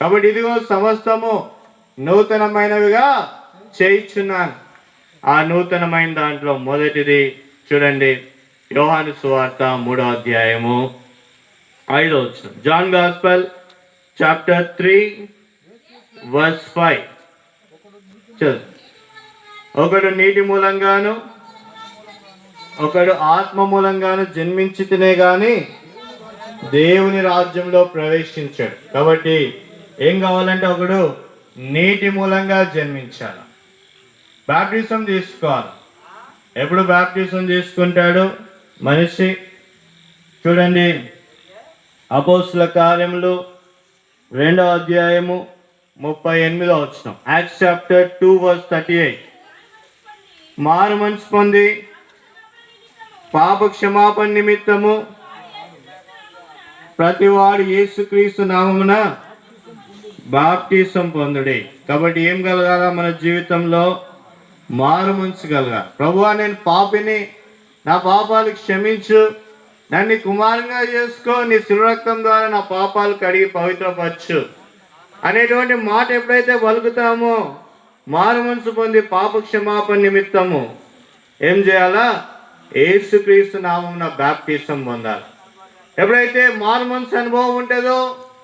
కాబట్టి ఇదిగో సమస్తము నూతనమైనవిగా చేయించున్నాను. ఆ నూతనమైన దాంట్లో మొదటిది చూడండి. యోహాను సువార్త మూడో అధ్యాయము ఐదో వచ్చిన John gospel chapter three verse five. చదువు ఒకడు నీటి మూలంగాను ఒకడు ఆత్మ మూలంగాను జన్మించితేనే కానీ దేవుని రాజ్యంలో ప్రవేశించాడు. కాబట్టి ఏం కావాలంటే ఒకడు నీటి మూలంగా జన్మించాలి. బ్యాప్టిజం తీసుకోవాలి. ఎప్పుడు బ్యాప్టిజం తీసుకుంటాడు? మనిషి చూడండి. అపోస్తుల కార్యములు రెండో అధ్యాయము ముప్పై ఎనిమిదో వచ్చిన Acts chapter two verse thirty eight. మారు మనసు పొంది పాప క్షమాపణ నిమిత్తము ప్రతివాడు యేసుక్రీస్తు నామమున బాప్టిసం పొందుడి. కాబట్టి ఏం కలగాల? మన జీవితంలో మారు మనసు కలగాలి. ప్రభువా నేను పాపిని నా పాపాలు క్షమించు. నన్ను కుమారంగా చేసుకో. నీ శివరక్తం ద్వారా నా పాపాలు కడిగి పవిత్రపరచు. అనేటువంటి మాట ఎప్పుడైతే పలుకుతామో మారు మనసు పొంది పాప క్షమాపణ నిమిత్తము ఏం చేయాలా? ఏసుక్రీస్తు నామమున బాప్టిసం పొందాలి. ఎప్పుడైతే మారు మనసు అనుభవం ఉంటుందో